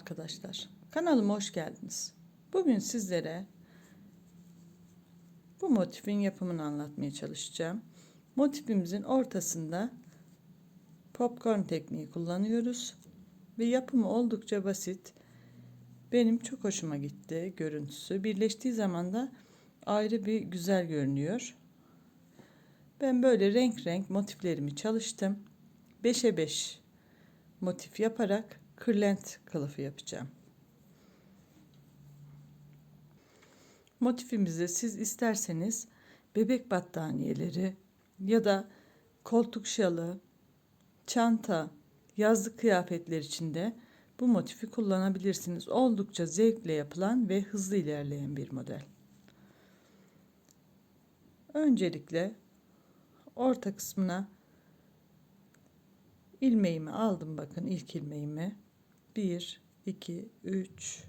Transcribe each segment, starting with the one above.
arkadaşlar. Kanalıma hoş geldiniz. Bugün sizlere bu motifin yapımını anlatmaya çalışacağım. Motifimizin ortasında popcorn tekniği kullanıyoruz ve yapımı oldukça basit. Benim çok hoşuma gitti görüntüsü. Birleştiği zaman da ayrı bir güzel görünüyor. Ben böyle renk renk motiflerimi çalıştım. 5'e 5 motif yaparak kırlent kılıfı yapacağım. Motifimizde siz isterseniz bebek battaniyeleri ya da koltuk şalı, çanta, yazlık kıyafetler içinde bu motifi kullanabilirsiniz. Oldukça zevkle yapılan ve hızlı ilerleyen bir model. Öncelikle orta kısmına ilmeğimi aldım bakın ilk ilmeğimi 1 2 3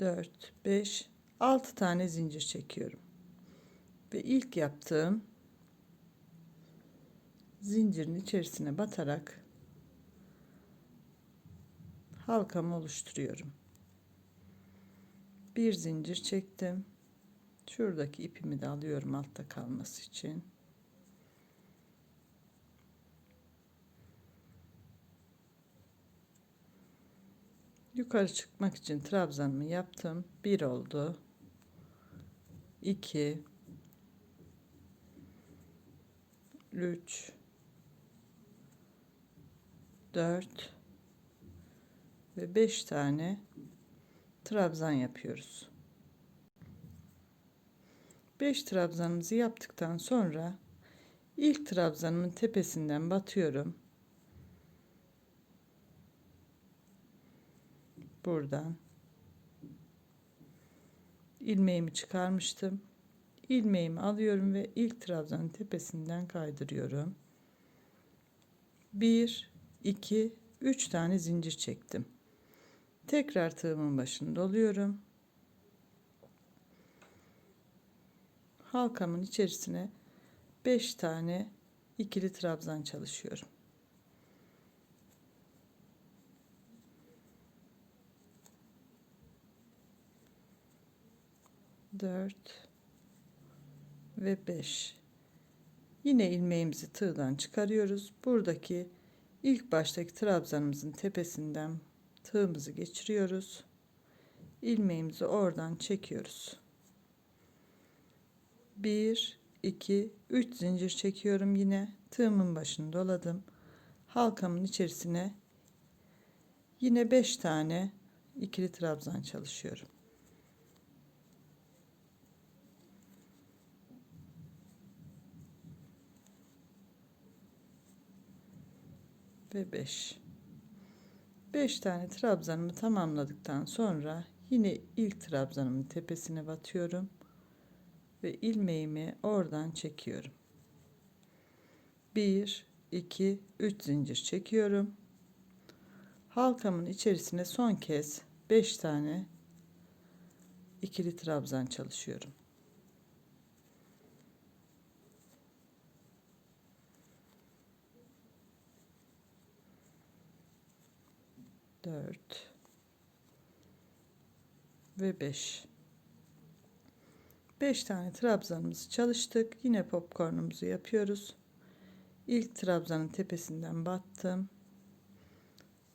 4 5 6 tane zincir çekiyorum. Ve ilk yaptığım zincirin içerisine batarak halkamı oluşturuyorum. Bir zincir çektim. Şuradaki ipimi de alıyorum altta kalması için Yukarı çıkmak için trabzanımı yaptım. Bir oldu. 2 3 4 ve 5 tane trabzan yapıyoruz. 5 trabzanımızı yaptıktan sonra ilk trabzanımın tepesinden batıyorum. Buradan ilmeğimi çıkarmıştım. ilmeğimi alıyorum ve ilk trabzanın tepesinden kaydırıyorum. 1 2 3 tane zincir çektim. Tekrar tığımın başını doluyorum. Halkamın içerisine 5 tane ikili trabzan çalışıyorum. 4 ve 5 yine ilmeğimizi tığdan çıkarıyoruz. Buradaki ilk baştaki trabzanımızın tepesinden tığımızı geçiriyoruz. İlmeğimizi oradan çekiyoruz. 1 2 3 zincir çekiyorum yine. Tığımın başını doladım. Halkamın içerisine yine 5 tane ikili trabzan çalışıyorum ve 5. 5 tane trabzanımı tamamladıktan sonra yine ilk trabzanımın tepesine batıyorum ve ilmeğimi oradan çekiyorum. 1 2 3 zincir çekiyorum. Halkamın içerisine son kez 5 tane ikili trabzan çalışıyorum. 4 ve 5 5 tane trabzanımızı çalıştık. Yine popcornumuzu yapıyoruz. İlk trabzanın tepesinden battım.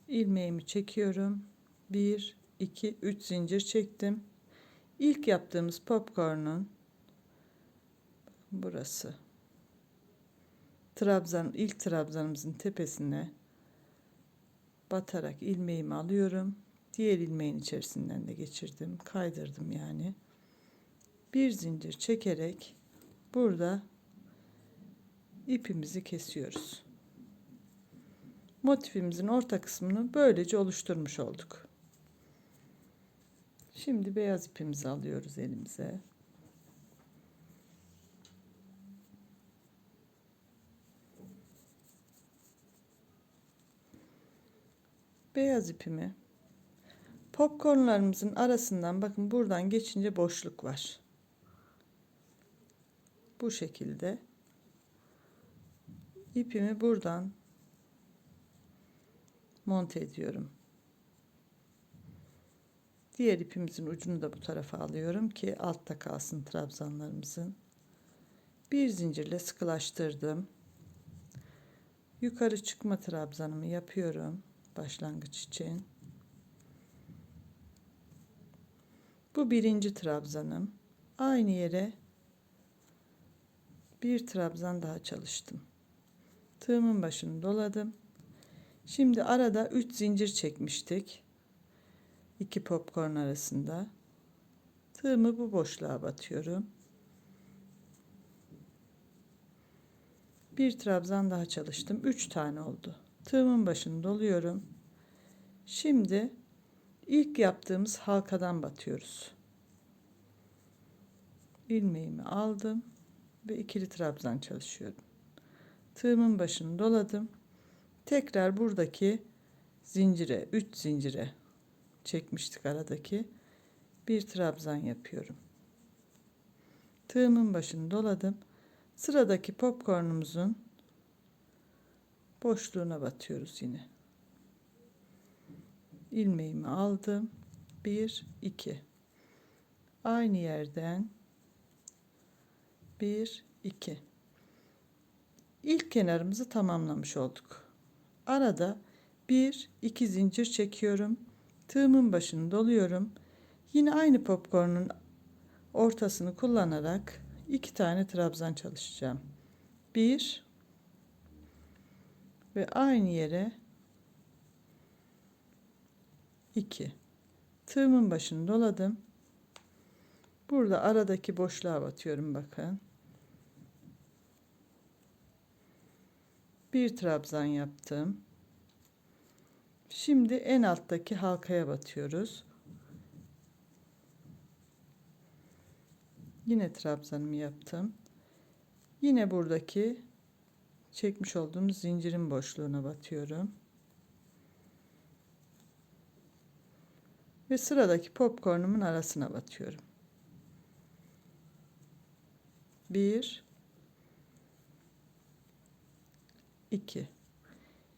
İlmeğimi çekiyorum. 1 2 3 zincir çektim. İlk yaptığımız popcorn'un burası trabzan ilk trabzanımızın tepesine batarak ilmeğimi alıyorum. Diğer ilmeğin içerisinden de geçirdim. Kaydırdım yani. Bir zincir çekerek burada ipimizi kesiyoruz. Motifimizin orta kısmını böylece oluşturmuş olduk. Şimdi beyaz ipimizi alıyoruz elimize. Beyaz ipimi popcornlarımızın arasından bakın buradan geçince boşluk var. Bu şekilde ipimi buradan monte ediyorum. Diğer ipimizin ucunu da bu tarafa alıyorum ki altta kalsın trabzanlarımızın. Bir zincirle sıkılaştırdım. Yukarı çıkma trabzanımı yapıyorum başlangıç için. Bu birinci trabzanım. Aynı yere bir trabzan daha çalıştım. Tığımın başını doladım. Şimdi arada 3 zincir çekmiştik. iki popcorn arasında. Tığımı bu boşluğa batıyorum. Bir trabzan daha çalıştım. 3 tane oldu. Tığımın başını doluyorum. Şimdi ilk yaptığımız halkadan batıyoruz. ilmeğimi aldım ve ikili trabzan çalışıyorum. Tığımın başını doladım. Tekrar buradaki zincire, 3 zincire çekmiştik aradaki bir trabzan yapıyorum. Tığımın başını doladım. Sıradaki popcornumuzun boşluğuna batıyoruz yine. ilmeğimi aldım. 1 2 aynı yerden 1 2 ilk kenarımızı tamamlamış olduk. Arada 1 2 zincir çekiyorum. Tığımın başını doluyorum. Yine aynı popcorn'un ortasını kullanarak iki tane trabzan çalışacağım. Bir ve aynı yere iki. Tığımın başını doladım. Burada aradaki boşluğa batıyorum bakın. Bir trabzan yaptım. Şimdi en alttaki halkaya batıyoruz. Yine trabzanımı yaptım. Yine buradaki çekmiş olduğumuz zincirin boşluğuna batıyorum. Ve sıradaki popcornumun arasına batıyorum. Bir, iki.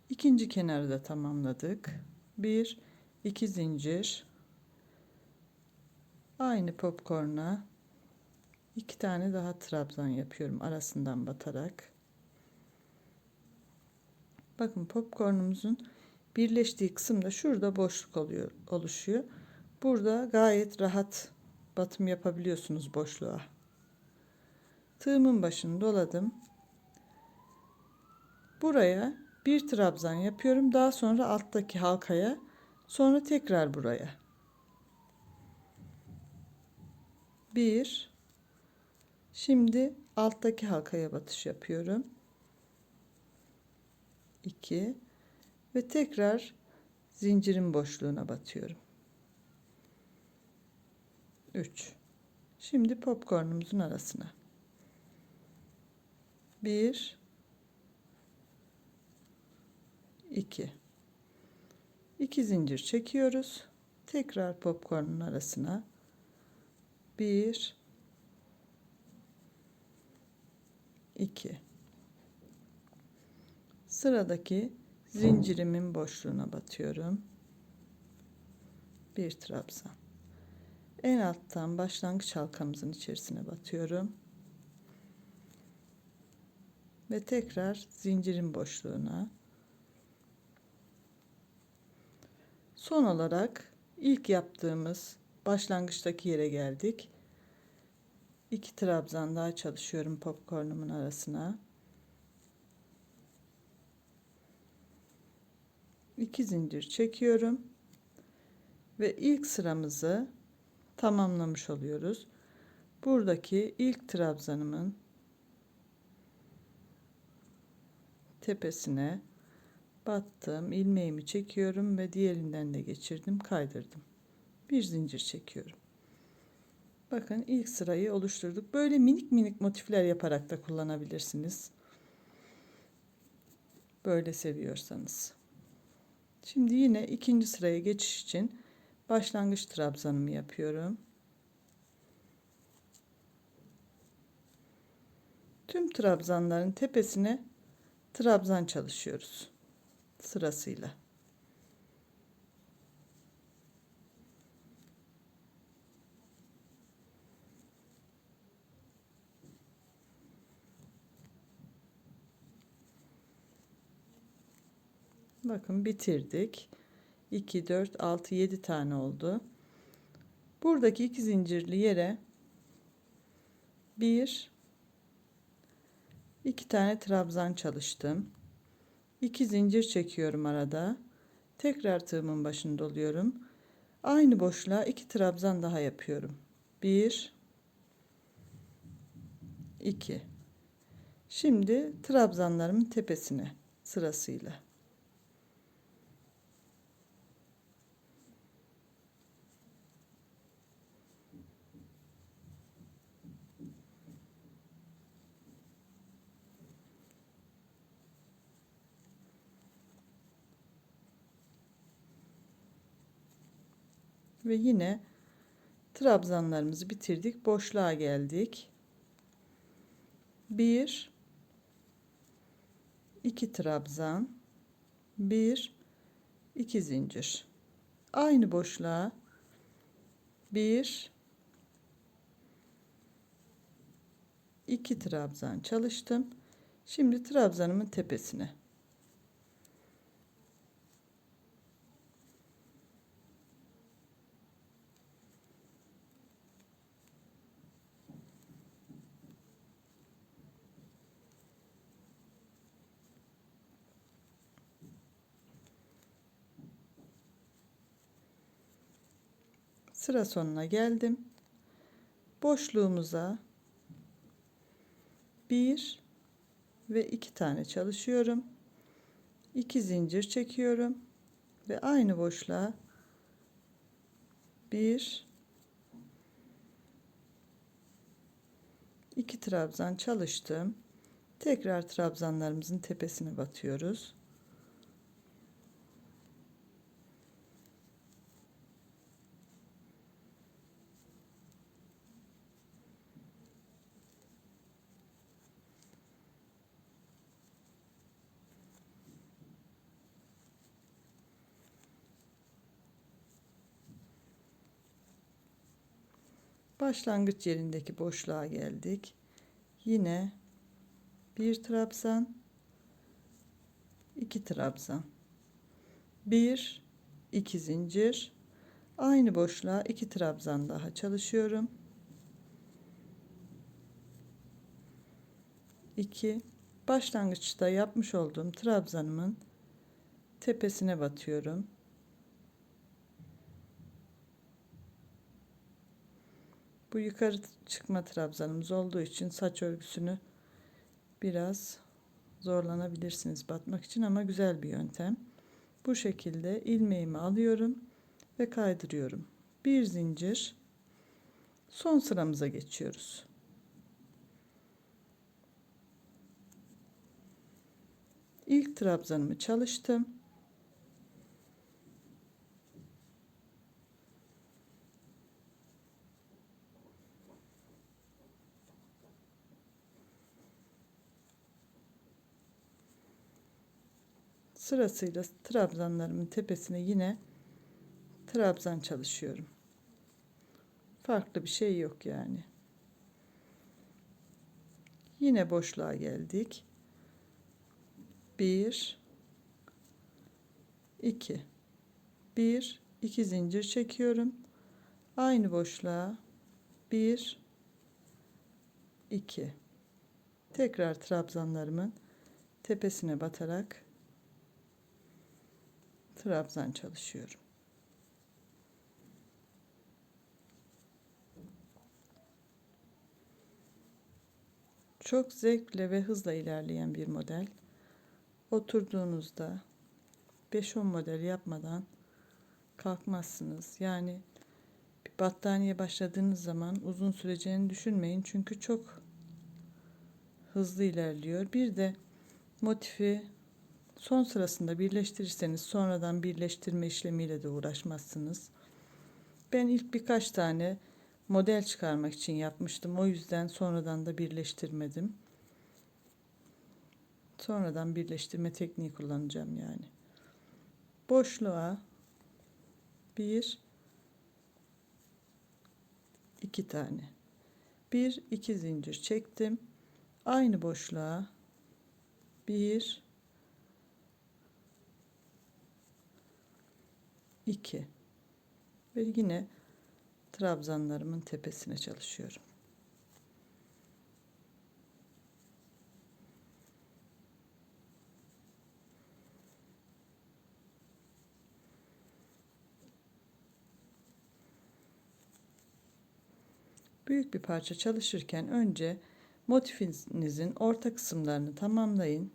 İkinci kenarı da tamamladık. Bir, iki zincir. Aynı popcorna iki tane daha trabzan yapıyorum arasından batarak. Bakın popcornumuzun birleştiği kısımda şurada boşluk oluyor, oluşuyor. Burada gayet rahat batım yapabiliyorsunuz boşluğa. Tığımın başını doladım. Buraya bir trabzan yapıyorum. Daha sonra alttaki halkaya, sonra tekrar buraya. Bir. Şimdi alttaki halkaya batış yapıyorum. 2 ve tekrar zincirin boşluğuna batıyorum. 3 Şimdi popcornumuzun arasına. 1 2 2 zincir çekiyoruz. Tekrar popcornun arasına. 1 2 Sıradaki zincirimin boşluğuna batıyorum. Bir trabzan. En alttan başlangıç halkamızın içerisine batıyorum. Ve tekrar zincirin boşluğuna. Son olarak ilk yaptığımız başlangıçtaki yere geldik. İki trabzan daha çalışıyorum popcornumun arasına. 2 zincir çekiyorum ve ilk sıramızı tamamlamış oluyoruz. Buradaki ilk trabzanımın tepesine battım, ilmeğimi çekiyorum ve diğerinden de geçirdim, kaydırdım. Bir zincir çekiyorum. Bakın ilk sırayı oluşturduk. Böyle minik minik motifler yaparak da kullanabilirsiniz. Böyle seviyorsanız. Şimdi yine ikinci sıraya geçiş için başlangıç trabzanımı yapıyorum. Tüm trabzanların tepesine trabzan çalışıyoruz sırasıyla. Bakın bitirdik. 2, 4, 6, 7 tane oldu. Buradaki iki zincirli yere bir iki tane trabzan çalıştım. 2 zincir çekiyorum arada. Tekrar tığımın başında doluyorum. Aynı boşluğa iki trabzan daha yapıyorum. 1 2 Şimdi trabzanlarımın tepesine sırasıyla. Ve yine trabzanlarımızı bitirdik. Boşluğa geldik. 1 2 trabzan 1 2 zincir. Aynı boşluğa 1 2 trabzan çalıştım. Şimdi trabzanımın tepesine sıra sonuna geldim. Boşluğumuza bir ve iki tane çalışıyorum. 2 zincir çekiyorum ve aynı boşluğa bir iki trabzan çalıştım. Tekrar trabzanlarımızın tepesine batıyoruz. Başlangıç yerindeki boşluğa geldik. Yine bir trabzan, iki trabzan, bir, iki zincir, aynı boşluğa iki trabzan daha çalışıyorum. 2 başlangıçta yapmış olduğum trabzanımın tepesine batıyorum. Bu yukarı çıkma trabzanımız olduğu için saç örgüsünü biraz zorlanabilirsiniz batmak için ama güzel bir yöntem. Bu şekilde ilmeğimi alıyorum ve kaydırıyorum. Bir zincir son sıramıza geçiyoruz. İlk trabzanımı çalıştım. Sırasıyla trabzanlarımın tepesine yine trabzan çalışıyorum. Farklı bir şey yok yani. Yine boşluğa geldik. 1 2 1 2 zincir çekiyorum. Aynı boşluğa 1 2 tekrar trabzanlarımın tepesine batarak trabzan çalışıyorum. Çok zevkle ve hızla ilerleyen bir model. Oturduğunuzda 5-10 model yapmadan kalkmazsınız. Yani bir battaniye başladığınız zaman uzun süreceğini düşünmeyin. Çünkü çok hızlı ilerliyor. Bir de motifi Son sırasında birleştirirseniz sonradan birleştirme işlemiyle de uğraşmazsınız. Ben ilk birkaç tane model çıkarmak için yapmıştım. O yüzden sonradan da birleştirmedim. Sonradan birleştirme tekniği kullanacağım yani. Boşluğa bir iki tane bir iki zincir çektim. Aynı boşluğa bir 2 ve yine trabzanlarımın tepesine çalışıyorum. Büyük bir parça çalışırken önce motifinizin orta kısımlarını tamamlayın.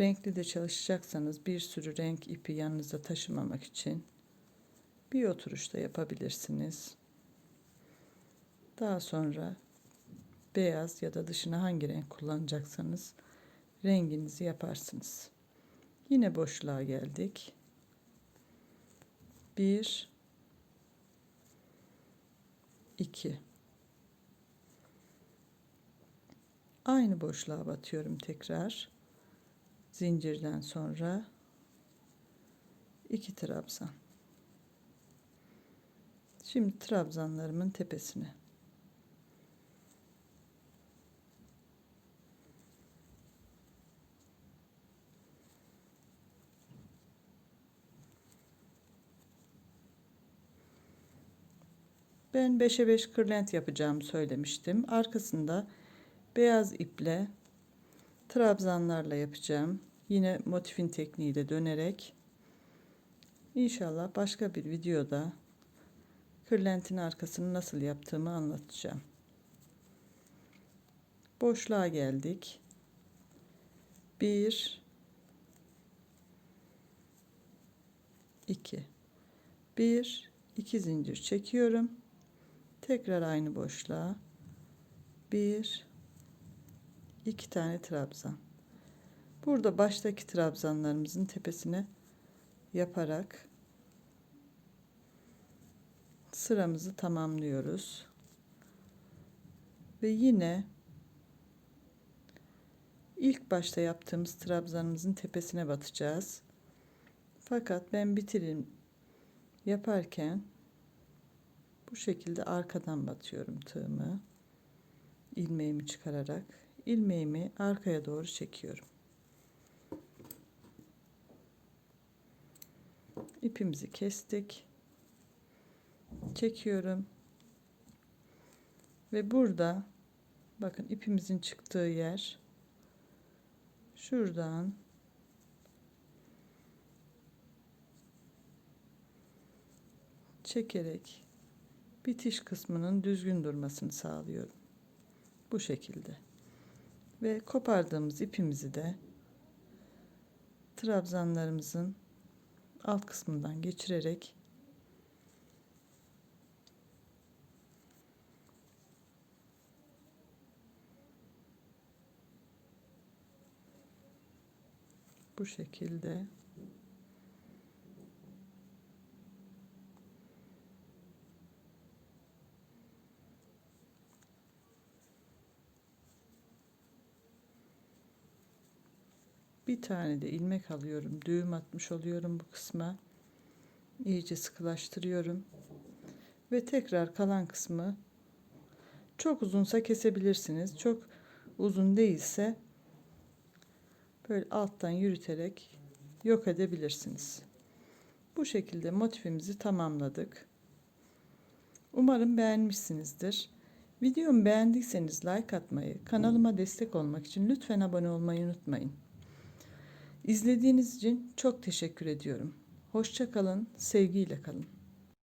Renkli de çalışacaksanız bir sürü renk ipi yanınızda taşımamak için bir oturuşta yapabilirsiniz. Daha sonra beyaz ya da dışına hangi renk kullanacaksanız renginizi yaparsınız. Yine boşluğa geldik. Bir, iki. Aynı boşluğa batıyorum tekrar. Zincirden sonra iki trabzan. Şimdi trabzanlarımın tepesine. Ben 5'e 5 kırlent yapacağımı söylemiştim. Arkasında beyaz iple trabzanlarla yapacağım. Yine motifin tekniğiyle dönerek İnşallah başka bir videoda kırlentin arkasını nasıl yaptığımı anlatacağım. Boşluğa geldik. 1 2 1 2 zincir çekiyorum. Tekrar aynı boşluğa 1 2 tane trabzan. Burada baştaki trabzanlarımızın tepesine yaparak sıramızı tamamlıyoruz. Ve yine ilk başta yaptığımız trabzanımızın tepesine batacağız. Fakat ben bitirim yaparken bu şekilde arkadan batıyorum tığımı. ilmeğimi çıkararak ilmeğimi arkaya doğru çekiyorum. İpimizi kestik çekiyorum ve burada bakın ipimizin çıktığı yer şuradan çekerek bitiş kısmının düzgün durmasını sağlıyorum. Bu şekilde. Ve kopardığımız ipimizi de trabzanlarımızın alt kısmından geçirerek bu şekilde bir tane de ilmek alıyorum düğüm atmış oluyorum bu kısma iyice sıkılaştırıyorum ve tekrar kalan kısmı çok uzunsa kesebilirsiniz çok uzun değilse böyle alttan yürüterek yok edebilirsiniz. Bu şekilde motifimizi tamamladık. Umarım beğenmişsinizdir. Videomu beğendiyseniz like atmayı, kanalıma destek olmak için lütfen abone olmayı unutmayın. İzlediğiniz için çok teşekkür ediyorum. Hoşça kalın, sevgiyle kalın.